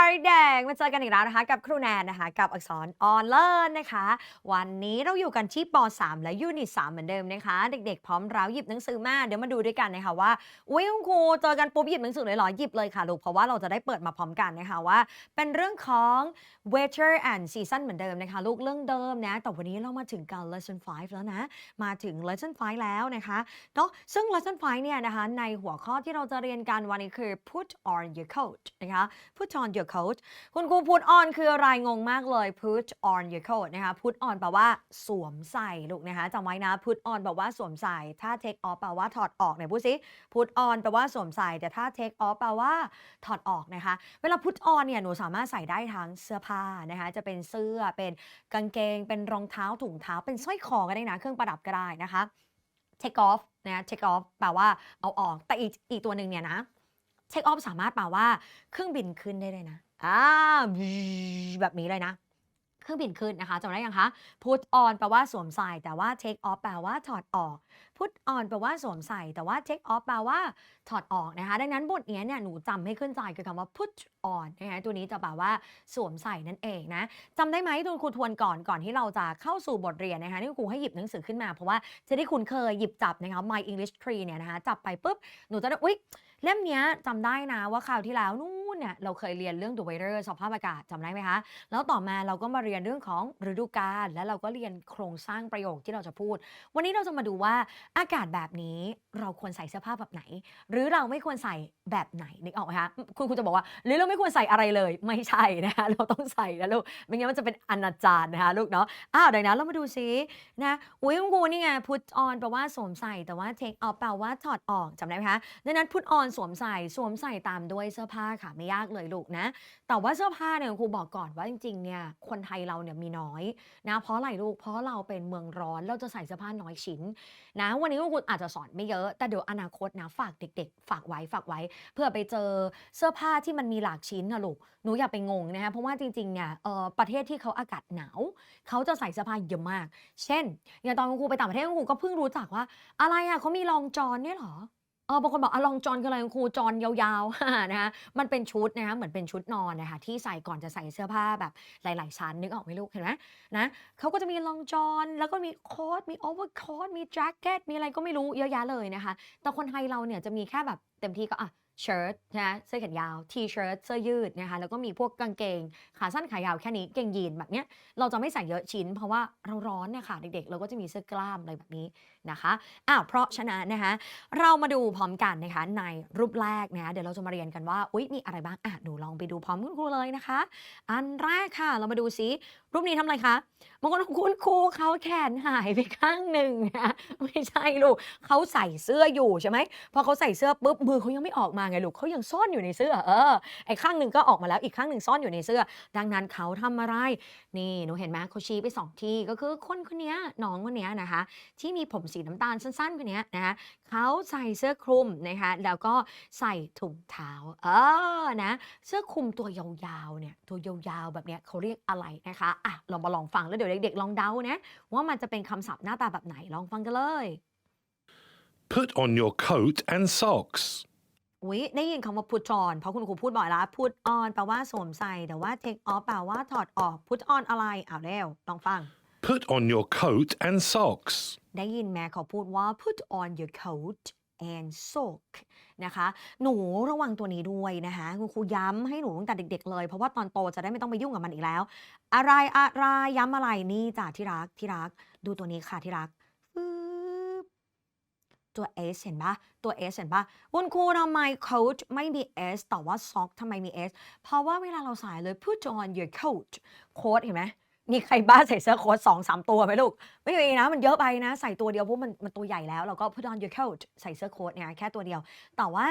สวัสดีค่ะเด็กมาเจอกันอีกแล้วนะคะกับครูแนนนะคะ กับอักษรออนเลิร์นนะคะ วันนี้เราอยู่กันที่ป .3 และยูนิต3เหมือนเดิมนะคะ เด็กๆ พร้อมแล้วหยิบหนังสือมาเดี๋ยวมาดูด้วยกันนะคะว่าอุ้ยคุณครูเจอกันปุ๊บหยิบหนังสือเลยเหรอหยิบเลยค่ะลูกเพราะว่าเราจะได้เปิดมาพร้อมกันนะคะว่า เป็นเรื่องของ weather and season เหมือนเดิมนะคะ ลูกเรื่องเดิมนะแต่วันนี้เรามาถึงกัน lesson 5 แล้วนะมาถึง lesson 5 แล้วนะคะเนาะซึ่ง lesson 5 เนี่ยนะคะในหัวข้อที่เราจะเรียนกันวันนี้คือ put on your coat นะคะ put on your coat คุณครู put on คืออะไรงงมากเลย put on your coat นะคะ put on แปลว่าสวมใส่ลูกนะคะจำไว้นะ put on แปลว่าสวมใส่ ถ้า take off แปลว่าถอดออกไหนพูดสิ put on แปลว่าสวมใส่ แต่ถ้า take off แปลว่าถอดออกนะคะ เวลา put on เนี่ยหนูสามารถใส่ได้ทั้งเสื้อผ้านะคะ จะเป็นเสื้อ เป็นกางเกง เป็นรองเท้า ถุงเท้า เป็นสร้อยคอก็ได้นะ เครื่องประดับก็ได้นะคะ take off นะ take off แปลว่าเอาออก แต่อีกอีกตัวหนึ่งเนี่ยนะ เช็คออฟสามารถแปลว่าเครื่องบินขึ้นได้เลยนะอ่าแบบนี้เลยนะ เครื่องบินขึ้นนะคะจำได้ยังคะ put on แปลว่าสวมใส่แต่ว่า take off แปลว่าถอดออก put on แปลว่าสวมใส่แต่ว่า take off แปลว่าถอดออกนะคะ ดังนั้นบทนี้เนี่ยหนูจำให้ขึ้นใจคือคำว่า put on นะคะตัวนี้จะแปลว่าสวมใส่นั่นเองนะจำได้ไหมตัวครูทวนก่อนก่อนที่เราจะเข้าสู่บทเรียนนะคะที่ครูให้หยิบหนังสือขึ้นมาเพราะว่าจะได้คุ้นเคยหยิบจับนะคะ My English Tree เนี่ยนะคะจับไปปุ๊บหนูจะได้อุ๊ยเล่มเนี้ยจำได้นะว่าคราวที่แล้วนู่นเนี่ยเราเคยเรียนเรื่อง the weather สภาพอากาศจำได้ไหมคะ แล้วต่อมาเราก็มาเรียนเรื่องของฤดูกาลแล้วเราก็เรียนโครงสร้างประโยคที่เราจะพูด วันนี้เราจะมาดูว่าอากาศแบบนี้เราควรใส่เสื้อผ้าแบบไหน หรือเราไม่ควรใส่แบบไหนนึกออกไหมคะคุณครูจะบอกว่า หรือเราไม่ควรใส่อะไรเลย ไม่ใช่นะคะเราต้องใส่นะลูกไม่งั้นมันจะเป็นอนาจารนะคะลูกเนาะอ้าวเดังนั้นเรามาดูซินะอุ้ยคุณครูนี่ไง put on แปลว่าสวมใส่แต่ว่า take off แปลว่าถอดออกจำได้ไหมคะดังนั้น put on สวมใส่สวมใส่ตามด้วยเสื้อผ้าค่ะไม่ยากเลยลูกนะ แต่ว่าเสื้อผ้าเนี่ยครูบอกก่อนว่าจริงๆเนี่ยคนไทยเราเนี่ยมีน้อยนะเพราะอะไรลูกเพราะเราเป็นเมืองร้อนเราจะใส่เสื้อผ้าน้อยชิ้นนะวันนี้คุณอาจจะสอนไม่เยอะ แต่เดี๋ยวอนาคตนะฝากเด็ก ๆ ฝากไว้ฝากไว้ เพื่อไปเจอเสื้อผ้าที่มันมีหลากชิ้นนะลูกหนูอย่าไปงงนะคะเพราะว่าจริงๆเนี่ยประเทศที่เขาอากาศหนาวเขาจะใส่เสื้อผ้าเยอะมาก เช่นอย่างตอนคุณครูไปต่างประเทศคุณครูก็เพิ่งรู้จักว่า อะไรอะเขามีลองจอนเนี่ยเหรอ เออบางคนบอกอะลองจอนคืออะไรคุณครูจอนยาวๆ นะคะมันเป็นชุดนะคะเหมือนเป็นชุดนอนนะคะที่ใส่ก่อนจะใส่เสื้อผ้าแบบหลาย ๆ ชั้นนึกออกไหมลูกเห็นไหมนะเขาก็จะมีลองจอนแล้วก็มีโค้ทมีโอเวอร์โค้ทมีแจ็คเก็ตมีอะไรก็ไม่รู้เยอะแยะเลยนะคะ แต่คนไทยเราเนี่ยจะมีแค่แบบเต็มที่ก็อะเชิ้ตนะเสื้อแขนยาวทีเชิ้ตเสื้อยืดนะคะแล้วก็มีพวกกางเกง ขาสั้นขายาวแค่นี้เกงยีนแบบเนี้ยเราจะไม่ใส่เยอะชิ้น เพราะว่าเราร้อนเนี่ยค่ะเด็กๆ เราก็จะมีเสื้อกล้ามอะไรแบบนี้นะคะอ้าวเพราะฉะนั้นนะคะเรามาดูพร้อมกันนะคะในรูปแรกนะะเดี๋ยวเราจะมาเรียนกันว่าอุ๊ยมีอะไรบ้างอะหนูลองไปดูพร้อมคุณครูเลยนะคะ อันแรกค่ะเรามาดูซิรูปนี้ทำอะไรคะบางคนคุณครูเขาแขนหายไปข้างหนึ่งนะไม่ใช่ลูกเขาใส่เสื้ออยู่ใช่ไหมพอเขาใส่เสื้อปุ๊บมือเขายังไม่ออกมาไงลูกเขายังซ่อนอยู่ในเสื้อเออไอ้ข้างหนึ่งก็ออกมาแล้วอีกข้างหนึ่งซ่อนอยู่ในเสื้อ ดังนั้นเขาทำอะไร นี่หนูเห็นไหมเขาชี้ไปสองที่ก็คือคนคนนี้น้องคนนี้นะคะ ที่มีผมสีน้ำตาลสั้นๆคนเนี้ยนะคะเขาใส่เสื้อคลุมนะคะแล้วก็ใส่ถุงเท้าเออนะเสื้อคลุมตัวยาวๆเนี่ยตัวยาวๆแบบเนี้ยเขาเรียกอะไรนะคะอะเรามาลองฟังแล้วเดี๋ยวเด็กๆลองเดานะว่ามันจะเป็นคำศัพท์หน้าตาแบบไหนลองฟังกันเลย Put on your coat and socks. อุ๊ยได้ยินคำว่า put on เพราะคุณครูพูดบ่อยแล้ว put on แปลว่าสวมใส่แต่ว่า take off แปลว่าถอดออก put on อะไรอ้าวเร็วลองฟัง Put on your coat and socks. ได้ยินแม่เขาพูดว่า put on your coat and sock นะคะ หนูระวังตัวนี้ด้วยนะคะคุณครูย้ำให้หนูตั้งแต่เด็ก ๆ เลย เพราะว่าตอนโตจะได้ไม่ต้องไปยุ่งกับมันอีกแล้ว อะไรอะไรย้ำอะไรนี่จ้ะที่รักที่รัก ดูตัวนี้ค่ะที่รักตัว S เห็นปะตัว S เห็นปะคุณครูทำไม coat ไม่มี S แต่ว่า sock ทำไมมี S เพราะว่าเวลาเราใส่เลย put on your coat โค้ทเห็นไหม มีใครบ้าใส่เสื้อโค้ทสองสามตัวไหมลูก ไม่มีนะ มันเยอะไปนะ ใส่ตัวเดียวเพราะมันมันตัวใหญ่แล้วเราก็ put on your coat ใส่เสื้อโค้ทเนี่ยแค่ตัวเดียว แต่ว่า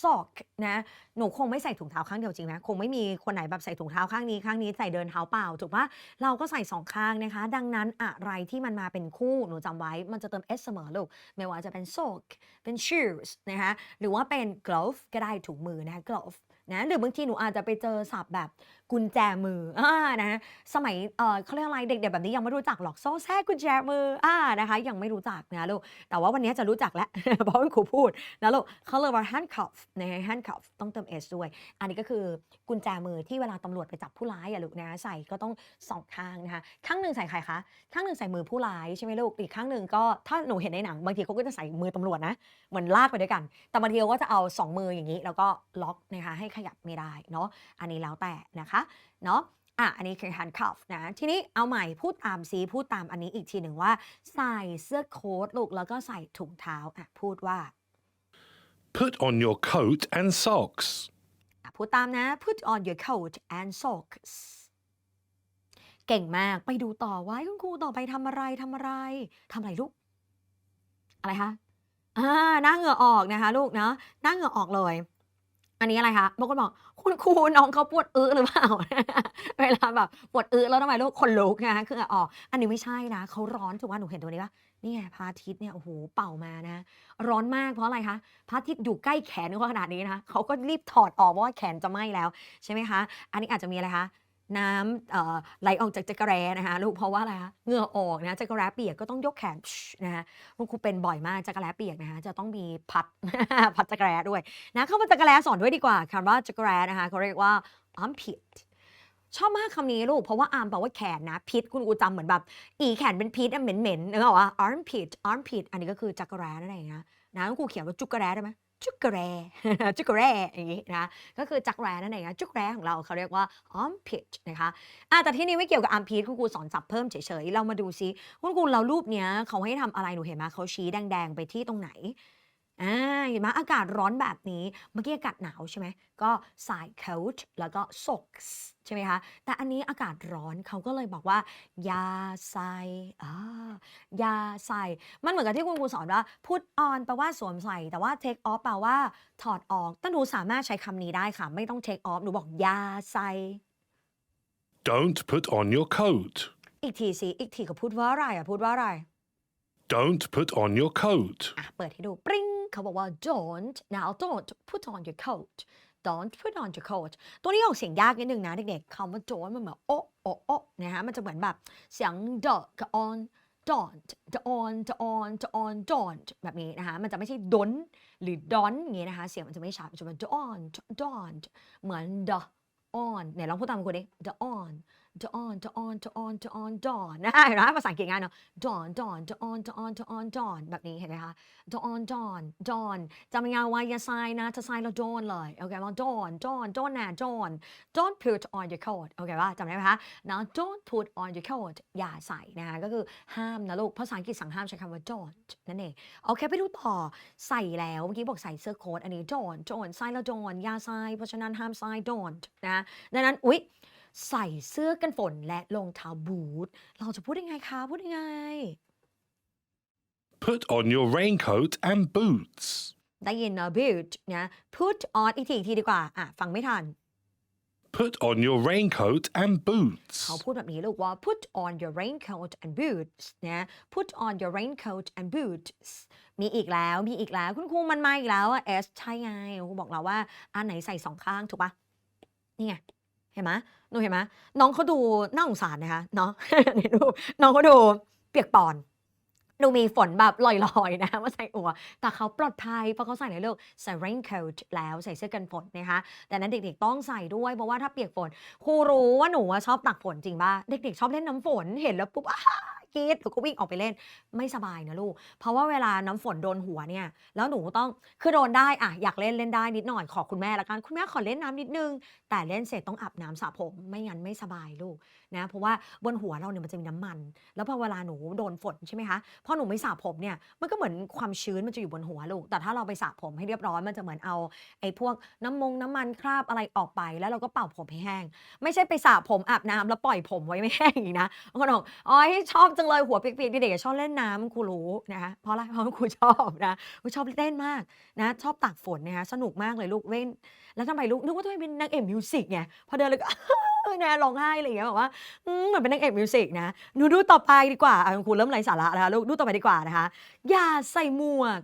sock นะ หนูคงไม่ใส่ถุงเท้าข้างเดียวจริงไหมคงไม่มีคนไหนแบบใส่ถุงเท้าข้างนี้ข้างนี้ใส่เดินเท้าเปล่าถูกปะเราก็ใส่สองข้างนะคะ ดังนั้นอะไรที่มันมาเป็นคู่หนูจำไว้มันจะเติม s เสมอลูกไม่ว่าจะเป็น sock เป็น shoes นะคะหรือว่าเป็น glove ก็ได้ถุงมือนะคะ glove นะหรือบางทีหนูอาจจะไปเจอศัพท์แบบกุญแจมืออ่านะสมัยเออเขาเรียกอะไรเด็กๆแบบนี้ยังไม่รู้จักหรอกโซ่แท้กุญแจมืออ่านะคะยังไม่รู้จักนะลูกแต่ว่าวันนี้จะรู้จักแล้ว เพราะว่าครูพูดนะลูกเขาเรียกว่า handcuff นะ handcuff ต้องเติม s ด้วย อันนี้ก็คือกุญแจมือที่เวลาตำรวจไปจับผู้ร้ายอย่าลูกนะใส่ก็ต้องสองข้างนะคะข้างหนึ่งใส่ใครคะข้างหนึ่งใส่มือผู้ร้ายใช่ไหมลูกอีกข้างหนึ่งก็ถ้าหนูเห็นในหนังบางทีเขาก็จะใส่มือตำรวจนะเหมือนลากไปด้วยกัน แต่บางทีเขาก็จะเอาสองมืออย่างนี้ แล้วก็ล็อกนะคะให้ขยับไม่ได้เนาะอันนี้แล้วแต่นะคะเนาะอะอันนี้คือ handcuff นะ ทีนี้เอาใหม่พูดตามซีพูดตามอันนี้อีกทีหนึ่งว่า ใส่เสื้อโค้ทลูกแล้วก็ใส่ถุงเท้าอะพูดว่า Put on your coat and socks. อะพูดตามนะ put on your coat and socks เก่งมากไปดูต่อว่าคุณครูต่อไปทำอะไรทำอะไรทำอะไรลูก อะไรคะอ่าหน้าเหงื่อออกนะคะ ลูกเนาะหน้าเหงื่อออกเลย อันนี้อะไรคะบางคนบอกคุณครูน้องเขาปวดอึหรือเปล่า เวลาแบบปวดอึแล้วทำไมลูกคนลุกนะคะคือเหงื่อออกอันนี้ไม่ใช่นะเขาร้อนถูกว่าหนูเห็นตัวนี้ปะนี่ไงพระอาทิตย์เนี่ยโอ้โหเป่ามานะ ร้อนมากเพราะอะไรคะพระอาทิตย์อยู่ใกล้แขนเขาขนาดนี้นะคะเขาก็รีบถอดออกเพราะว่าแขนจะไหม้แล้วใช่ไหมคะ อันนี้อาจจะมีอะไรคะ น้ำไหลออกจากจักรแร้นะคะลูกเพราะว่าอะไรคะเหงื่อออกนะจักรแร้เปียกก็ต้องยกแขนนะคะคุณครูเป็นบ่อยมากจักรแร้เปียกนะคะจะต้องมีพัดพัดจักรแร้ด้วยนะเข้ามาจักรแร้สอนด้วยดีกว่าคำว่าจักรแร้นะคะเขาเรียกว่า armpit ชอบมากคำนี้ลูก เพราะว่า arm แปลว่าแขนนะพิษคุณครูจำเหมือนแบบ อีแขนเป็นพิษอะเหม็นเหม็นนึกออกว่า armpit armpit อันนี้ก็คือจักรแร้นั่นเองนะนะคุณครูเขียนว่าจุกกระแร้ได้ไหม จุกกระแรจุกกระแรอย่างนี้นะก็คือจักรแร้นั่นเองนะจุกแร้ของเราเขาเรียกว่า armpit นะคะอะแต่ที่นี้ไม่เกี่ยวกับ armpit คุณครูสอนสับเพิ่มเฉยๆ เรามาดูซิคุณครูเรารูปเนี้ยเขาให้ทำอะไรหนูเห็นไหมเขาชี้แดงๆไปที่ตรงไหน อ่าเห็นไหมอากาศร้อนแบบนี้ เมื่อกี้อากาศหนาวใช่ไหม ก็ใส่ coat แล้วก็ socks ใช่ไหมคะ แต่อันนี้อากาศร้อนเขาก็เลยบอกว่า อย่าใส่อ่าอย่าใส่ มันเหมือนกับที่คุณครูสอนว่า put on แปลว่าสวมใส่ แต่ว่า take off แปลว่าถอดออกแต่หนูสามารถใช้คำนี้ได้ค่ะ ไม่ต้อง take off หนูบอกอย่าใส่ Don't put on your coat. อีกทีสิ อีกทีเขาพูดว่าอะไรอะ พูดว่าอะไร Don't put on your coat. อะเปิดให้ดูปริ้ง เขาบอกว่า don't now don't put on your coat don't put on your coat ตัวนี้ออกเสียงยากนิดนึงนะเด็กๆคำว่า don't มันเหมือนโอะโอะโอะนะฮะมันจะเหมือนแบบเสียง d กับ on don't the on the on the on don't แบบนี้นะคะ มันจะไม่ใช่ don หรือ don อย่างงี้นะคะ เสียงมันจะไม่ชัดมันจะเป็น don't don't เหมือน the on เนี่ยลองพูดตามคุณดิ the on the on the on the on the on dawn นะเห็นไหมภาษาอังกฤษง่ายเนาะ dawn dawn the on the on the on dawn แบบนี้เห็นไหมคะ dawn dawn dawn จำยังไว่าอย่าใส่นะจะใส่แล้ว dawn เลยโอเคว่า dawn dawn dawn นะ dawn don't put on your coat โอเคว่าจำได้ไหมคะนะ don't put on your coat อย่าใส่นะคะก็คือห้ามนะลูกภาษาอังกฤษสั่งห้ามใช้คำว่า don't นั่นเองโอเคไปดูต่อใส่แล้วเมื่อกี้บอกใส่เสื้อโค้ทอันนี้ don't don't ใส่แล้ว don't อย่าใส่เพราะฉะนั้นห้ามใส่ don't นะดังนั้นอุ๊ย ใส่เสื้อกันฝนและรองเท้าบูท เราจะพูดยังไงคะ พูดยังไง Put on your raincoat and boots. ได้ยินนะ boot นะ put on อีกทีอีกทีดีกว่า อะ ฟังไม่ทัน Put on your raincoat and boots. เขาพูดแบบนี้ลูกว่า put on your raincoat and boots นะ put on your raincoat and boots มีอีกแล้ว มีอีกแล้ว คุณครูมันมาอีกแล้วอะ s ใช่ไง ครูบอกเราว่า อันไหนใส่สองข้างถูกปะนี่ไง เห็นไหม หนูเห็นไหมน้องเขาดูน่าสงสารนะคะเนาะในรูปน้องเขาดูเปียกปอนดูมีฝนแบบลอยๆนะว่าใส่อัว แต่เขาปลอดภัยเพราะเขาใส่ในเรื่องใส่ raincoat แล้วใส่เสื้อกันฝนนะคะแต่นั้นเด็กๆต้องใส่ด้วยเพราะว่าถ้าเปียกฝนครูรู้ว่าหนูชอบตักฝนจริงป่ะเด็กๆชอบเล่นน้ำฝนเห็นแล้วปุ๊บ กรีดหนูก็วิ่งออกไปเล่นไม่สบายนะลูก เพราะว่าเวลาน้ำฝนโดนหัวเนี่ยแล้วหนูต้องคือโดนได้อะอยากเล่นเล่นได้นิดหน่อยขอคุณแม่ละกันคุณแม่ขอเล่นน้ำนิดนึง แต่เล่นเสร็จต้องอาบน้ำสระผม ไม่งั้นไม่สบายลูกนะเพราะว่าบนหัวเราเนี่ยมันจะมีน้ำมัน แล้วพอเวลาหนูโดนฝนใช่ไหมคะพอหนูไม่สระผมเนี่ยมันก็เหมือนความชื้นมันจะอยู่บนหัวลูก แต่ถ้าเราไปสระผมให้เรียบร้อยมันจะเหมือนเอาไอ้พวกน้ำมงน้ำมันคราบอะไรออกไป แล้วเราก็เป่าผมให้แห้ง ไม่ใช่ไปสระผมอาบน้ำแล้วปล่อยผมไว้ไม่แห้งอีกนะบางคนบอกอ๋อชอบจังเลยหัวเปียกๆเด็กๆชอบเล่นน้ำครูรู้นะคะเพราะอะไรเพราะครูชอบนะครูชอบเล่นมากนะชอบตากฝนนะคะสนุกมากเลยลูกเล่น แล้วทำไมลูกนึกว่าตัวเองเป็นนางเอกมิวสิกไงพอเดินเลยก็นะร้องไห้อะไรอย่างเงี้ยแบบว่าเหมือนเป็นนางเอกมิวสิกนะหนูดูต่อไปดีกว่าอะคุณครูเริ่มไร้สาระนะคะลูกดูต่อไปดีกว่านะคะอย่าใส่หมวก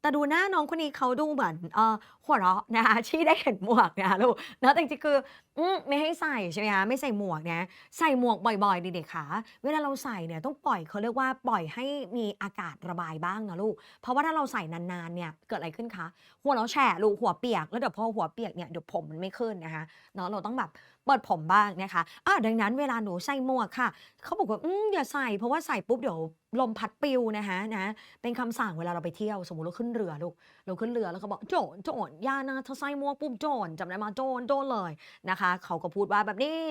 แต่ดูหน้าน้องคนนี้เขาดูเหมือนเออหัวเราะนะคะที่ได้เห็นหมวกนะคะลูกเนะแต่จริงๆคืออืมไม่ให้ใส่ใช่ไหมคะไม่ใส่หมวกนะใส่หมวกบ่อยๆเด็กๆค่ะเวลาเราใส่เนี่ยต้องปล่อยเขาเรียกว่าปล่อยให้มีอากาศระบายบ้างนะลูก เพราะว่าถ้าเราใส่นานๆเนี่ยเกิดอะไรขึ้นคะหัวเราแฉะลูกหัวเปียก แล้วเดี๋ยวพอหัวเปียกเนี่ยเดี๋ยวผมมันไม่ขึ้นนะคะเนาะเราต้องแบบ เปิดผมบ้างนะคะอะดังนั้นเวลาหนูใส่หมวกค่ะ เขาบอกว่าอืมอย่าใส่เพราะว่าใส่ปุ๊บเดี๋ยวลมพัดปลิวนะคะนะเป็นคำสั่งเวลาเราไปเที่ยว สมมุติเราขึ้นเรือลูกเราขึ้นเรือแล้วเขาบอกโจรโจรอย่านะถ้าใส่หมวกปุ๊บโจรจำได้มาโจรโจรเลยนะคะ เขาก็พูดว่าแบบนี้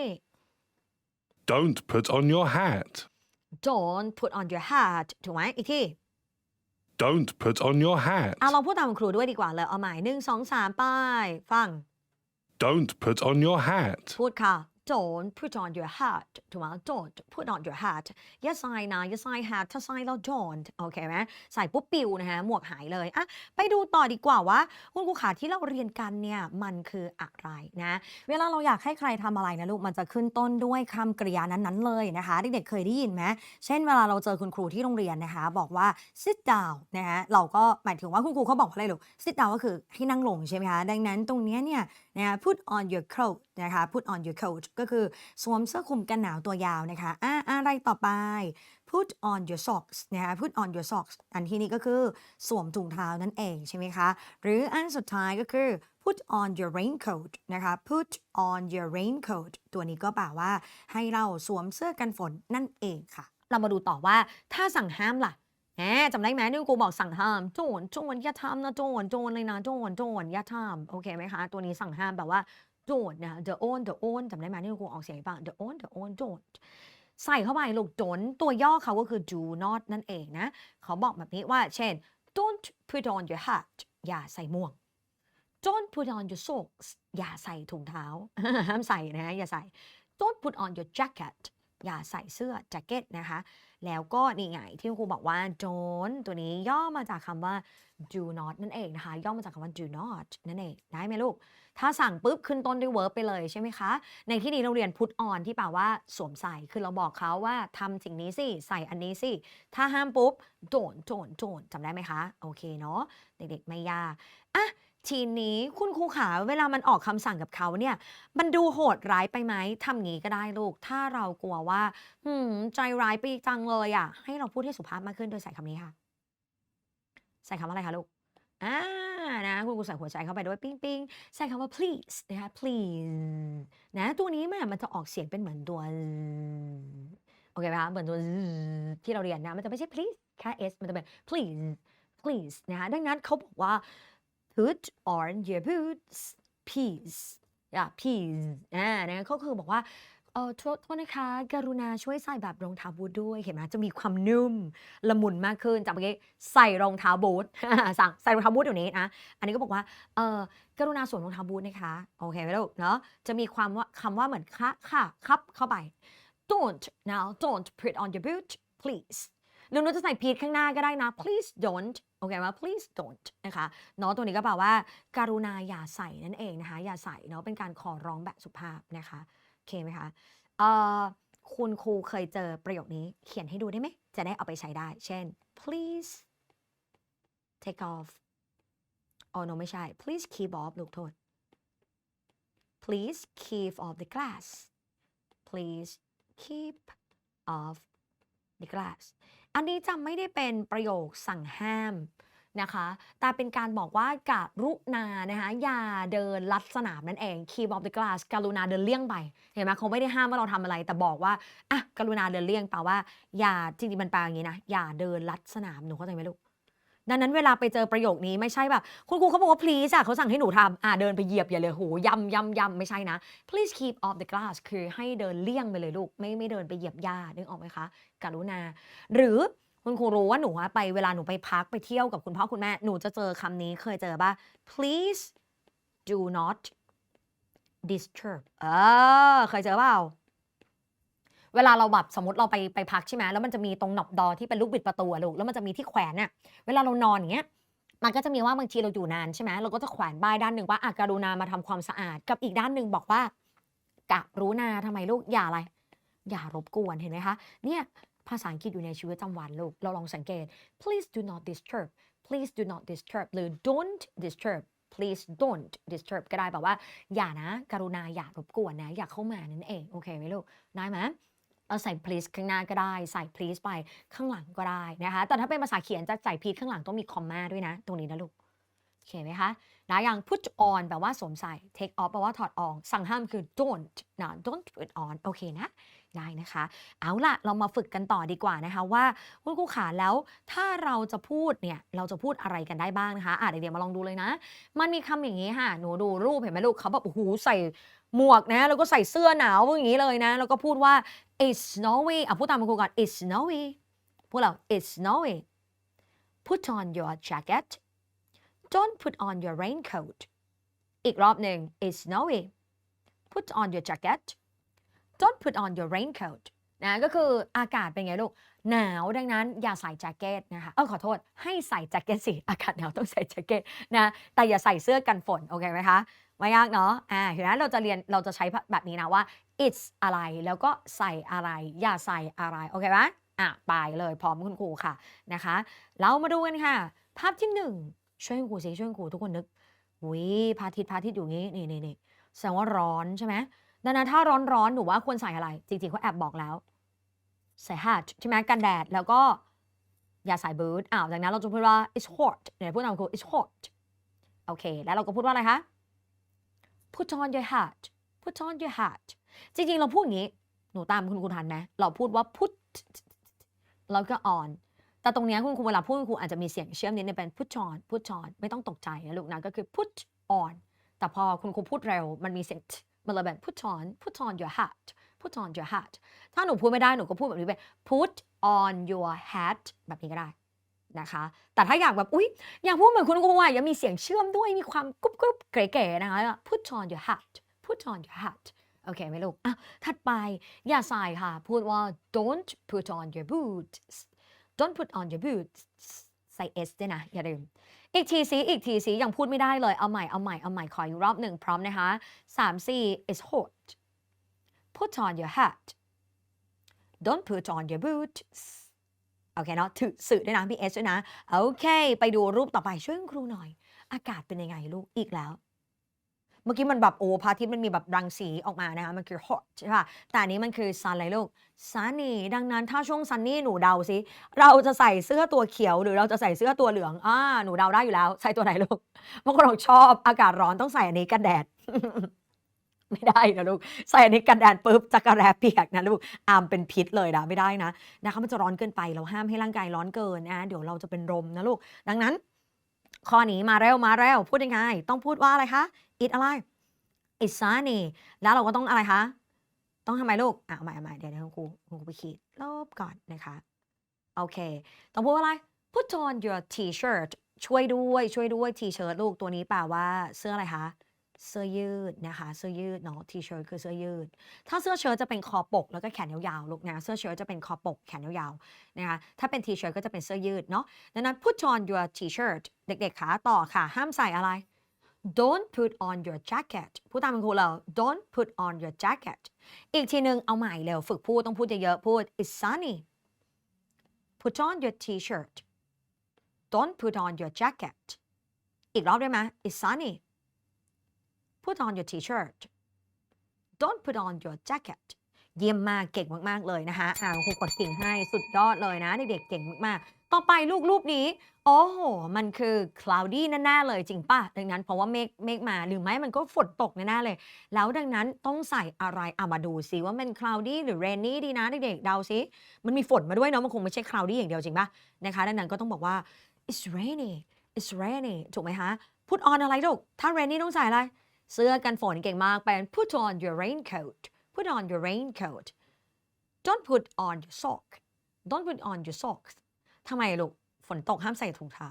Don't put on your hat. don't put on your hat ถูกไหมอีกที Don't put on your hat. อะลองพูดตามคุณครูด้วยดีกว่าเลย เอาใหม่หนึ่งสองสามไป้ายฟัง Don't put on your hat. พูดค่ะ Don't put on your hat ถูกไหม don't put on your hat อย่าใส่นะอย่าใส่ hat ถ้าใส่แล้ว don't โอเคไหมใส่ปุ๊บปิวนะฮะ หมวกหายเลยอะไปดูต่อดีกว่าว่าคุณครูขาที่เราเรียนกันเนี่ย มันคืออะไรนะ เวลาเราอยากให้ใครทำอะไรนะลูก มันจะขึ้นต้นด้วยคำกริยานั้นๆเลยนะคะ เด็กๆเคยได้ยินไหมเช่นเวลาเราเจอคุณครูที่โรงเรียนนะคะ บอกว่า sit down นะคะเราก็หมายถึงว่าคุณครูเขาบอกว่าอะไรลูก sit down ก็คือให้นั่งลงใช่ไหมคะ ดังนั้นตรงเนี้ยเนี่ยนะคะ put on your coat นะคะ put on your coat ก็คือสวมเสื้อคลุมกันหนาวตัวยาวนะคะอะอะไรต่อไป put on your socks นะคะ put on your socks อันที่นี้ก็คือสวมถุงเท้านั่นเองใช่ไหมคะ หรืออันสุดท้ายก็คือ put on your raincoat นะคะ put on your raincoat ตัวนี้ก็แปลว่าให้เราสวมเสื้อกันฝนนั่นเองค่ะ เรามาดูต่อว่าถ้าสั่งห้ามล่ะแหมจำได้ไหมที่ครูบอกสั่งห้ามโจรโจรอย่าทำนะโจรโจรเลยนะโจรโจรอย่าทำโอเคไหมคะ ตัวนี้สั่งห้ามแบบว่า โจรนะ the own the own จำได้ไหมที่ครูออกเสียงป่ะ the own the own โจรใส่เข้าไปลูกโจรตัวย่อเขาก็คือ do not นั่นเองนะ เขาบอกแบบนี้ว่าเช่น don't put on your hat อย่าใส่หมวก don't put on your socks อย่าใส่ถุงเท้า ห้ามใส่นะ อย่าใส่ don't put on your jacket อย่าใส่เสื้อแจ็คเก็ตนะคะ แล้วก็นี่ไงที่ครูบอกว่า don't ตัวนี้ย่อมาจากคำว่า do not นั่นเองนะคะ ย่อมาจากคำว่า do not นั่นเอง ได้ไหมลูก ถ้าสั่งปุ๊บขึ้นต้นด้วย verb ไปเลยใช่ไหมคะ ในที่นี้เราเรียน put on ที่แปลว่าสวมใส่ คือเราบอกเขาว่าทำสิ่งนี้สิ ใส่อันนี้สิ ถ้าห้ามปุ๊บ don't don't don't จำได้ไหมคะ โอเคเนาะ เด็กๆ ไม่ยาก อะ ทีนี้คุณครูขาเวลามันออกคำสั่งกับเขาเนี่ย มันดูโหดร้ายไปไหมทำงี้ก็ได้ลูก ถ้าเรากลัวว่า หืม ใจร้ายไปจังเลยอะ ให้เราพูดให้สุภาพมากขึ้นโดยใส่คำนี้ค่ะ ใส่คำว่าอะไรคะลูก อ่า นะ คุณครูใส่หัวใจเข้าไปด้วยปิ๊งปิ๊งใส่คำว่า please นะคะ please นะ ตัวนี้แมันมันจะออกเสียงเป็นเหมือนตัว โอเคไหมคะ เหมือนตัวที่เราเรียนนะ มันจะไม่ใช่ please แค่ s มันจะเป็น please please นะคะดังนั้นเขาบอกว่า put on your boots please อะ please อ่านะเขาคือบอกว่าเออโทษนะคะกรุณาช่วยใส่แบบรองเท้าบูทด้วยเห็นไหมจะมีความนุ่มละมุนมากขึ้นจากเมื่อกี้ใส่รองเท้าบูทสั่งใส่รองเท้าบูทเดี๋ยวนี้นะอันนี้ก็บอกว่าเออกรุณาสวมรองเท้าบูทนะคะโอเคไหมลูกเนาะจะมีความว่าคำว่าเหมือนค่ะค่ะครับเข้าไป don't now don't put on your boot please หรือเราจะใส่ please ข้างหน้าก็ได้นะ please don't โอเคไหม please don't นะคะเนาะตัวนี้ก็แปลว่า การุณาอย่าใส่นั่นเองนะคะ อย่าใส่เนาะเป็นการขอร้องแบบสุภาพนะคะโอเคไหมคะเอ่อคุณครูเคยเจอประโยคนี้เขียนให้ดูได้ไหม จะได้เอาไปใช้ได้ เช่น please take off อ๋อ no ไม่ใช่ please keep off ลูกโทษ please keep off the glass please keep off the glass อันนี้จะไม่ได้เป็นประโยคสั่งห้ามนะคะ แต่เป็นการบอกว่าการุณานะคะอย่าเดินลัดสนามนั่นเอง keep off the glass กรุณาเดินเลี่ยงไป เห็นไหมเขาไม่ได้ห้ามว่าเราทำอะไร แต่บอกว่าอะกรุณาเดินเลี่ยงแปลว่าอย่าจริงๆมันแปลอย่างนี้นะอย่าเดินลัดสนามหนูเข้าใจไหมลูก ดังนั้นเวลาไปเจอประโยคนี้ไม่ใช่แบบ คุณครูเขาบอกว่า please อะเขาสั่งให้หนูทำอะเดินไปเหยียบอย่าเลยโหยำยำยำไม่ใช่นะ please keep off the glass คือให้เดินเลี่ยงไปเลยลูก ไม่ไม่เดินไปเหยียบหญ้านึกออกไหมคะกรุณา หรือคุณครูรู้ว่าหนูอะไปเวลาหนูไปพักไปเที่ยวกับคุณพ่อคุณแม่หนูจะเจอคำนี้เคยเจอป่ะ please do not disturb เออเคยเจอเปล่า เวลาเราแบบสมมติเราไปไปพักใช่ไหมแล้วมันจะมีตรงหนอบดอที่เป็นลูกบิดประตูอะลูกแล้วมันจะมีที่แขวนเนี่ยเวลาเรานอนอย่างเงี้ยมันก็จะมีว่าบางทีเราอยู่นานใช่ไหมเราก็จะแขวนป้ายด้านหนึ่งว่าอะกรุณามาทำความสะอาด กับอีกด้านหนึ่งบอกว่ากรุณาทำไมลูกอย่าอะไร อย่ารบกวนเห็นไหมคะเนี่ยภาษาอังกฤษอยู่ในชีวิตประจำวันลูกเราลองสังเกต please do not disturb please do not disturb หรือ don't disturb please don't disturb ก็ได้แบบว่า อย่านะ กรุณาอย่ารบกวนนะ อย่าเข้ามานั่นเอง โอเคไหมลูก ได้ไหม เราใส่ please ข้างหน้าก็ได้ ใส่ please ไปข้างหลังก็ได้นะคะ แต่ถ้าเป็นภาษาเขียนจะใส่ please ข้างหลังต้องมี comma ด้วยนะ ตรงนี้นะลูกโอเคไหมคะนะอย่าง put on แปลว่าสวมใส่ take off แปลว่าถอดออก สั่งห้ามคือ don't นะ don't put on โอเคนะ ได้นะคะ เอาล่ะ เรามาฝึกกันต่อดีกว่านะคะว่าคุณครูขาแล้ว ถ้าเราจะพูดเนี่ย เราจะพูดอะไรกันได้บ้างนะคะ อะเดี๋ยวมาลองดูเลยนะ มันมีคำอย่างนี้ค่ะ หนูดูรูปเห็นไหมลูกเขาแบบโอ้โหใส่ หมวกนะ แล้วก็ใส่เสื้อหนาวอย่างนี้เลยนะ แล้วก็พูดว่า it's snowy อะพูดตามคุณครูก่อน it's snowy พวกเรา it's snowy put on your jacket don't put on your raincoat อีกรอบหนึ่ง it's snowy put on your jacket don't put on your raincoat นะก็คืออากาศเป็นไงลูก หนาวดังนั้นอย่าใส่แจ็คเก็ตนะคะ เออขอโทษ ให้ใส่แจ็คเก็ตสิ อากาศหนาวต้องใส่แจ็คเก็ตนะ แต่อย่าใส่เสื้อกันฝน โอเคไหมคะ ไม่ยากเนาะอ่าเห็นไหมเราจะเรียนเราจะใช้แบบนี้นะว่า it's อะไรแล้วก็ใส่อะไร อย่าใส่อะไร โอเคไหมอะไปเลยพร้อมคุณครูค่ะนะคะ เรามาดูกันค่ะ ภาพที่หนึ่งช่วยคุณครูสิช่วยคุณครูทุกคนนึกอุ้ยพระอาทิตย์พระอาทิตย์อยู่งี้นี่นี่นี่แสดงว่าร้อนใช่ไหมดังนั้นถ้าร้อนๆหนูว่าควรใส่อะไร จริงๆเขาแอบบอกแล้ว ใส่ hat ใช่ไหมกันแดดแล้วก็อย่าใส่บูทอ้าวจากนั้นเราจะพูดว่า it's hot เนี่ยพูดตามครู it's hot โอเค แล้วเราก็พูดว่าอะไรคะ put on your hat put on your hat จริงๆ เราพูดอย่างนี้ หนูตามคุณครูทันไหมเราพูดว่า put แล้วก็ on แต่ตรงเนี้ยคุณครูเวลาพูดคุณครูอาจจะมีเสียงเชื่อมนิดนึงเป็น put on put on ไม่ต้องตกใจนะลูกนะก็คือ put on แต่พอคุณครูพูดเร็ว มันมีเสียงมันเลยแบบ put on put on your hat put on your hat ถ้าหนูพูดไม่ได้หนูก็พูดแบบนี้ไป put on your hat แบบนี้ก็ได้ นะคะ แต่ถ้าอยากแบบอุ๊ย อยากพูดเหมือนคุณครูอะยังมีเสียงเชื่อมด้วยมีความกรุบกรุบเก๋ๆนะคะ put on your hat put on your hat โอเคไหมลูกอะถัดไปอย่าใส่ค่ะ พูดว่า don't put on your boots don't put on your boots ใส่ s ด้วยนะ อย่าลืม อีกทีสิอีกทีสิยังพูดไม่ได้เลย เอาใหม่ เอาใหม่ เอาใหม่ ขออีกรอบหนึ่งพร้อมนะคะสามสี่ it's hot put on your hat don't put on your boots อเคเนาะถือสื่อด้วยนะพี่เอสด้วยนะ โอเค ไปดูรูปต่อไปช่วยคุณครูหน่อย อากาศเป็นยังไงลูกอีกแล้ว เมื่อกี้มันแบบโอ้พระอาทิตย์มันมีแบบรังสีออกมานะคะมันคือ hot ใช่ป่ะแต่อันนี้มันคือ sun อะไรลูก sunny ดังนั้นถ้าช่วง sunny หนูเดาสิเราจะใส่เสื้อตัวเขียว หรือเราจะใส่เสื้อตัวเหลืองอ่าหนูเดาได้อยู่แล้ว ใส่ตัวไหนลูกบางคนบอกชอบอากาศร้อนต้องใส่อันนี้กันแดด ไม่ได้นะลูก ใส่อันนี้กันแดดปุ๊บจักระแรเปียกนะลูกอามเป็นพิษเลยนะไม่ได้นะนะคะมันจะร้อนเกินไปเราห้ามให้ร่างกายร้อนเกินนะเดี๋ยวเราจะเป็นลมนะลูก ดังนั้น ข้อนี้มาเร็วมาเร็วพูดยังไง ต้องพูดว่าอะไรคะ it อะไร it's sunny แล้วเราก็ต้องอะไรคะต้องทำไมลูกอะเอาใหม่เอาใหม่เดี๋ยวเดี๋ยวครูคุณครูไปขีดลบก่อนนะคะโอเค ต้องพูดว่าอะไร put on your t-shirt ช่วยด้วยช่วยด้วย t-shirt ลูกตัวนี้แปลว่าเสื้ออะไรคะ เสื้อยืดนะคะ เสื้อยืดเนาะ t-shirt คือเสื้อยืด ถ้าเสื้อเชิ้ตจะเป็นคอปก แล้วก็แขนยาวๆลูกนะเสื้อเชิ้ตจะเป็นคอปกแขนยาวๆนะคะถ้าเป็น t-shirt ก็จะเป็นเสื้อยืดเนาะดังนั้น put on your t-shirt เด็กๆขาต่อค่ะ ห้ามใส่อะไร don't put on your jacket พูดตามคุณครูเรา don't put on your jacket อีกทีหนึ่งเอาใหม่เร็วฝึกพูดต้องพูดเยอะๆพูด it's sunny put on your t-shirt don't put on your jacket อีกรอบได้ไหม it's sunny put on your t-shirt don't put on your jacket เยี่ยมมากเก่งมาก ๆ เลยนะคะอ่าครูกดกิ่งให้สุดยอดเลยนะเด็กๆเก่งมาก ๆ ต่อไปลูกรูปนี้ โอ้โห มันคือ cloudy แน่ ๆ เลยจริงป่ะ ดังนั้นเพราะว่าเมฆเมฆมาหรือไม่มันก็ฝนตกแน่ ๆ เลย แล้วดังนั้นต้องใส่อะไรเอามาดูซิว่ามัน cloudy หรือ rainy ดีนะเด็กๆเดาซิมันมีฝนมาด้วยเนาะมันคงไม่ใช่ cloudy อย่างเดียวจริงป่ะนะคะดังนั้นก็ต้องบอกว่า it's rainy it's rainy ถูกไหมคะ put on อะไรลูกถ้า rainy ต้องใส่อะไร เสื้อกันฝนเก่งมากเป็น put on your raincoat put on your raincoat don't put on your sock don't put on your socks ทำไมลูกฝนตกห้ามใส่ถุงเท้า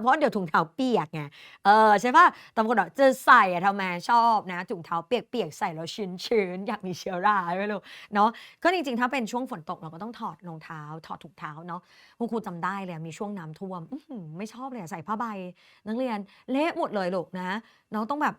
เพราะเดี๋ยวถุงเท้าเปียกไง เออใช่ป่ะแต่บางคนบอกจะใส่อะทำไมชอบนะ ถุงเท้าเปียกๆ ใส่แล้วชื้นๆ อยากมีเชื้อราไม่รู้เนาะ ก็จริงๆ ถ้าเป็นช่วงฝนตกเราก็ต้องถอดรองเท้า ถอดถุงเท้าเนาะคุณครูจำได้เลยมีช่วงน้ำท่วม ไม่ชอบเลยใส่ผ้าใบ นักเรียนเละหมดเลยลูกนะน้องต้องแบบ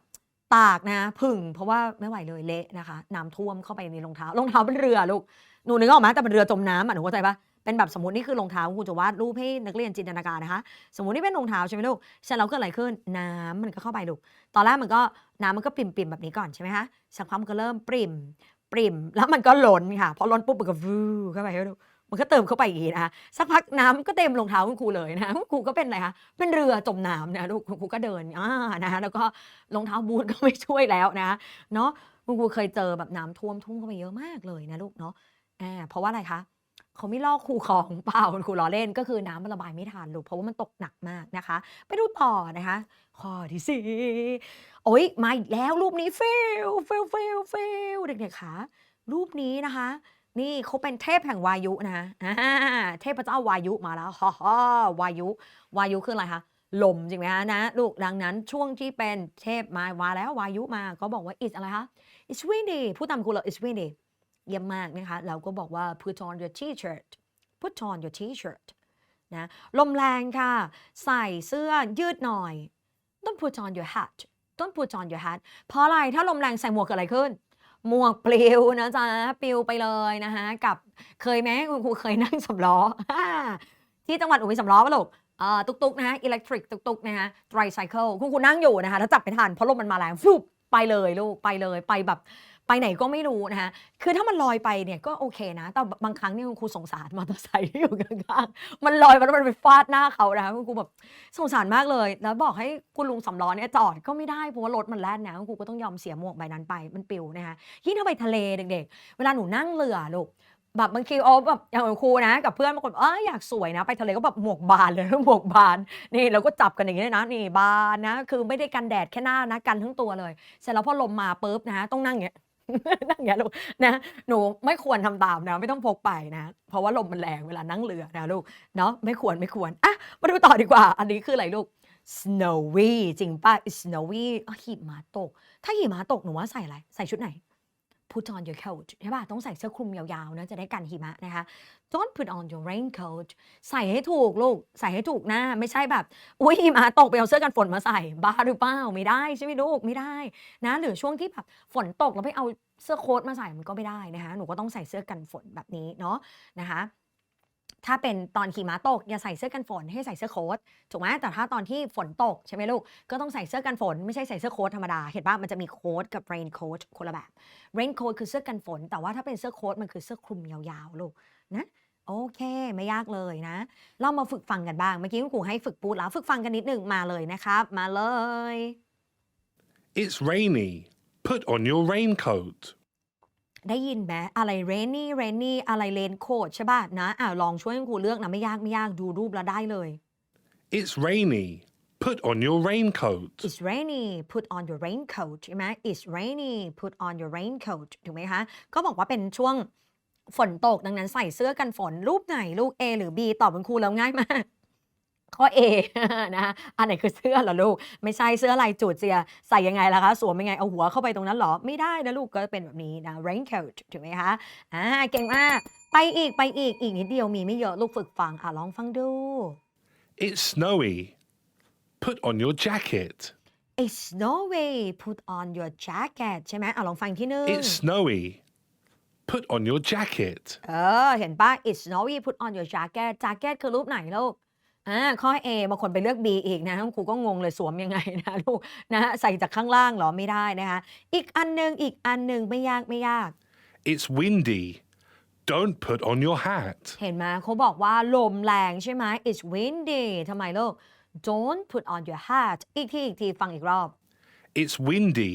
ตากนะผึ่งเพราะว่าไม่ไหวเลยเละนะคะน้ำท่วมเข้าไปในรองเท้ารองเท้าเป็นเรือลูกหนูนึกออกไหมแต่เป็นเรือจมน้ำอะหนูเข้าใจปะเป็นแบบสมมตินี่คือรองเท้าครูจะวาดรูปให้นักเรียนจินตนาการนะคะ สมมตินี่เป็นรองเท้าใช่ไหมลูกเสร็จแล้วเกิดอะไรขึ้นน้ำมันก็เข้าไปลูกตอนแรกมันก็น้ำมันก็ปริ่มแบบนี้ก่อนใช่ไหมคะสักพักมันก็เริ่มปริ่มปริ่มแล้วมันก็หล้นค่ะพอหล้นปุ๊บมันก็วูเข้าไปให้ดู มันก็เติมเข้าไปอีกนะคะสักพักน้ำก็เต็มรองเท้าคุณครูเลยนะคุณครูก็เป็นอะไรคะเป็นเรือจมน้ำนะลูกคุณครูก็เดินอ่านะคะแล้วก็รองเท้าบูทก็ไม่ช่วยแล้วนะเนาะคุณครูเคยเจอแบบน้ำท่วมทุ่งเข้าไปเยอะมากเลยนะลูกเนาะอ่าเพราะว่าอะไรคะเขาไม่ลอกคูคลองเปล่าคุณครูล้อเล่นก็คือน้ำมันระบายไม่ทันลูกเพราะว่ามันตกหนักมากนะคะ ไปดูต่อนะคะ ข้อที่สี่โอ๊ยมาอีกแล้วรูปนี้เฟลเฟลเฟลเฟลเด็กๆคะรูปนี้นะคะ นี่เขาเป็นเทพแห่งวายุนะอ่าเทพเจ้าวายุมาแล้วฮ่าฮวายุ วายุคืออะไรคะลมจริงไหมคะนะลูกดังนั้นช่วงที่เป็นเทพมามาแล้ววายุมาก็บอกว่า it's อะไรคะ it's windy พูดตามครูเลย it's windy เยี่ยมมากนะคะเราก็บอกว่า put on your t-shirt put on your t-shirt นะลมแรงค่ะ ใส่เสื้อยืดหน่อย don't put on your hat don't put on your hat เพราะอะไรถ้าลมแรงใส่หมวกเกิดอะไรขึ้น หมวกปลิวนะจ๊ะปลิวไปเลยนะคะกับเคยไหมคุณครูเคยนั่งสำล้อ ที่จังหวัดอุบลสำล้อปะลูกเอ่อตุกตุกๆนะฮะอิเล็กทริกตุกตุกๆนะฮะไตรไซเคิลคุณครูนั่งอยู่นะคะแล้วจับไปทันเพราะลมมันมาแรงฟุบไปเลยลูกไปเลยไปแบบ ไปไหนก็ไม่รู้นะคะคือถ้ามันลอยไปเนี่ยก็โอเคนะ แต่บางครั้งเนี่ยคุณครูสงสารมอเตอร์ไซค์ที่อยู่ข้างๆมันลอยมาแล้วมันไปฟาดหน้าเขานะคะคุณครูแบบสงสารมากเลย แล้วบอกให้คุณลุงสำล้อเนี่ยจอดก็ไม่ได้เพราะว่ารถมันแล่นนะคุณครูก็ต้องยอมเสียหมวกใบนั้นไปมันปิวนะคะยิ่งถ้าไปทะเลเด็ก ๆ เวลาหนูนั่งเรือลูกแบบบางทีโอ้แบบอย่างครูนะ กับเพื่อนบางคนเอออยากสวยนะ ไปทะเลก็แบบหมวกบานเลยหมวกบานนี่เราก็จับกันอย่างนี้นะนี่บานนะ คือไม่ได้กันแดดแค่หน้านะกันทั้งตัวเลย เสร็จแล้วพอลมมาปุ๊บนะต้องนั่งอย่างเงี้ย นั่งอย่างนี้ลูกนะหนูไม่ควรทำตามนะ ไม่ต้องพกไปนะ เพราะว่าลมมันแรงเวลานั่งเรือนะลูกเนาะไม่ควรไม่ควรอะมาดูต่อดีกว่า อันนี้คืออะไรลูก snowy จริงป่ะ It's snowy อะหิมะตก ถ้าหิมะตกหนูว่าใส่อะไร ใส่ชุดไหน put on your coat ใช่ป่ะ ต้องใส่เสื้อคลุมยาวๆนะจะได้กันหิมะนะคะ don't put on your raincoat ใส่ให้ถูกลูก ใส่ให้ถูกนะ ไม่ใช่แบบ อุ้ยหิมะตกไปเอาเสื้อกันฝนมาใส่บ้าหรือเปล่าไม่ได้ใช่ไหมลูกไม่ได้นะ หรือช่วงที่แบบฝนตกแล้วไปเอาเสื้อโค้ทมาใส่มันก็ไม่ได้นะคะหนูก็ต้องใส่เสื้อกันฝนแบบนี้เนาะนะคะ ถ้าเป็นตอนหิมะตกอย่าใส่เสื้อกันฝนให้ใส่เสื้อโค้ทถูกไหมแต่ถ้าตอนที่ฝนตกใช่ไหมลูก ก็ต้องใส่เสื้อกันฝนไม่ใช่ใส่เสื้อโค้ทธรรมดา เห็นป่ะมันจะมีโค้ทกับ rain coat คนละแบบ rain coat คือเสื้อกันฝน แต่ว่าถ้าเป็นเสื้อโค้ทมันคือเสื้อคลุมยาวๆลูกนะโอเค ไม่ยากเลยนะ เรามาฝึกฟังกันบ้าง เมื่อกี้คุณครูให้ฝึกพูดแล้ว ฝึกฟังกันนิดหนึ่งมาเลยนะครับ มาเลย It's rainy. Put on your raincoat. ได้ยินไหมอะไร rainy rainy อะไร rain coat ใช่ป่ะนะอ่าลองช่วยคุณครูเลือกนะไม่ยากไม่ยากดูรูปแล้วได้เลย It's rainy. Put on your raincoat. It's rainy put on your raincoat ใช่ไหม It's rainy put on your raincoat ถูกไหมคะก็บอกว่าเป็นช่วงฝนตกดังนั้นใส่เสื้อกันฝนรูปไหนลูก A หรือ B ตอบเป็นครูแล้วง่ายมาก ข้อ A นะคะอันไหนคือเสื้อเหรอลูก ไม่ใช่เสื้อลายจูดเจีย ใส่ยังไงล่ะคะ สวมยังไง เอาหัวเข้าไปตรงนั้นเหรอ ไม่ได้นะลูกก็เป็นแบบนี้นะ raincoat ถูกไหมคะอ่าเก่งมาก ไปอีกไปอีก อีกนิดเดียวมีไม่เยอะลูกฝึกฟัง อะลองฟังดู It's snowy. Put on your jacket. It's snowy put on your jacket ใช่ไหมอะลองฟังอีกที่หนึง It's snowy. Put on your jacket. เออเห็นปะ It's snowy put on your jacket jacket คือรูปไหนลูก อ่าข้อ A บางคนไปเลือก B อีกนะครูก็งงเลยสวมยังไงนะลูกนะใส่จากข้างล่างเหรอไม่ได้นะคะอีกอันหนึ่งอีกอันหนึ่งไม่ยากไม่ยาก It's windy. Don't put on your hat. เห็นไหมเขาบอกว่าลมแรงใช่ไหม It's windy ทำไมลูก Don't put on your hat อีกทีอีกทีฟังอีกรอบ It's windy.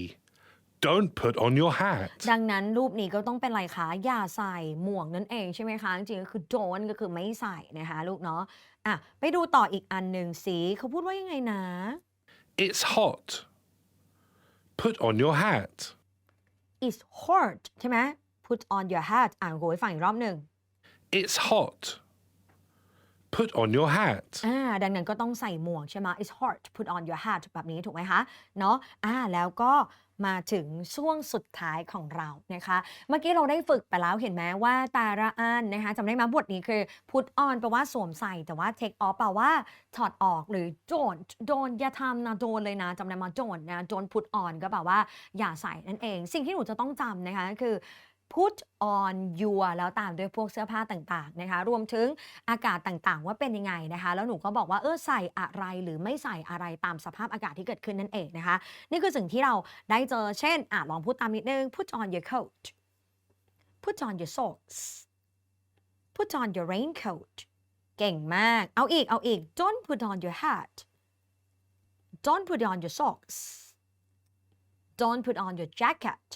Don't put on your hat. ดังนั้นรูปนี้ก็ต้องเป็นอะไรคะอย่าใส่หมวกนั่นเองใช่ไหมคะ จริงๆก็คือ don't ก็คือไม่ใส่นะคะลูกเนาะ อะไปดูต่ออีกอันหนึ่งสิเขาพูดว่ายังไงนะ It's hot. Put on your hat. is hot ใช่ไหม put on your hat อ่านกูให้ฟังอีกรอบหนึ่ง It's hot. Put on your hat. อ่าดังนั้นก็ต้องใส่หมวกใช่ไหม it's hot put on your hat แบบนี้ถูกไหมคะ เนาะอ่าแล้วก็มาถึงช่วงสุดท้ายของเรานะคะ เมื่อกี้เราได้ฝึกไปแล้วเห็นไหมว่าแตาละอันนะคะจำได้ไหมบทนี้คือ put on แปลว่าสวมใส่แต่ว่า take off แปลว่าถอดออกหรือ don't don't อย่าทำนะ don't เลยนะจำได้มา don't นะ don't put on ก็แปลว่าอย่าใส่นั่นเอง สิ่งที่หนูจะต้องจำนะคะคือ put on your แล้วตามด้วยพวกเสื้อผ้าต่างๆนะคะ รวมถึงอากาศต่างๆ ว่าเป็นยังไงนะคะ แล้วหนูก็บอกว่าเออใส่อะไรหรือไม่ใส่อะไรตามสภาพอากาศที่เกิดขึ้นนั่นเองนะคะ นี่คือสิ่งที่เราได้เจอเช่นอะลองพูดตามนิดนึง put on your coat put on your socks put on your raincoat เก่งมาก เอาอีก เอาอีก don't put on your hat don't put on your socks don't put on your jacket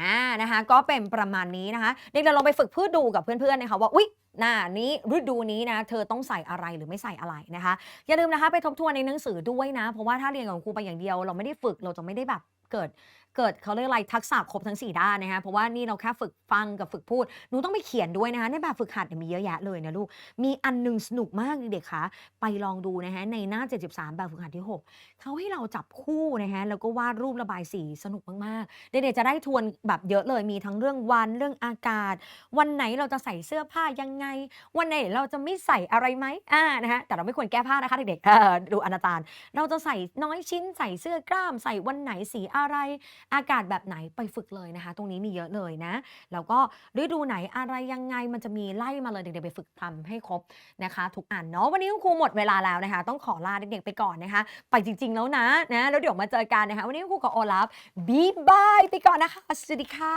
อ่านะคะก็เป็นประมาณนี้นะคะเด็กเราลองไปฝึกพืชดูกับเพื่อนๆนะคะว่าอุ๊ยหน้านี้ฤดูนี้นะเธอต้องใส่อะไรหรือไม่ใส่อะไรนะคะ อย่าลืมนะคะไปทบทวนในหนังสือด้วยนะ เพราะว่าถ้าเรียนกับครูไปอย่างเดียว เราไม่ได้ฝึกเราจะไม่ได้แบบเกิด เกิดเขาเรียกอะไรทักษะครบทั้ง 4 ด้านนะคะเพราะว่านี่เราแค่ฝึกฟังกับฝึกพูดหนูต้องไปเขียนด้วยนะคะในแบบฝึกหัดเนี่ยมีเยอะแยะเลยนะลูก มีอันหนึงสนุกมากเด็กๆคะไปลองดูนะคะในหน้า 73 แบบฝึกหัดที่ 6เขาให้เราจับคู่นะคะแล้วก็วาดรูประบายสีสนุกมากๆ เด็กๆจะได้ทวนแบบเยอะเลยมีทั้งเรื่องวันเรื่องอากาศ วันไหนเราจะใส่เสื้อผ้ายังไง วันไหนเราจะไม่ใส่อะไรไหมอ่านะคะแต่เราไม่ควรแก้ผ้านะคะเด็กๆดูอนาตาลเราจะใส่น้อยชิ้นใส่เสื้อกล้ามใส่วันไหนสีอะไรอากาศแบบไหนไปฝึกเลยนะคะ ตรงนี้มีเยอะเลยนะ แล้วก็ฤดูไหนอะไรยังไงมันจะมีไล่มาเลยเด็กๆไปฝึกทำให้ครบนะคะ ทุกอันเนาะวันนี้คุณครูหมดเวลาแล้วนะคะ ต้องขอลาเด็กๆไปก่อนนะคะ ไปจริงๆแล้วนะนะแล้วเดี๋ยวมาเจอกันนะคะ วันนี้คุณครูกับโอลาฟบีบายไปก่อนนะคะสวัสดีค่ะ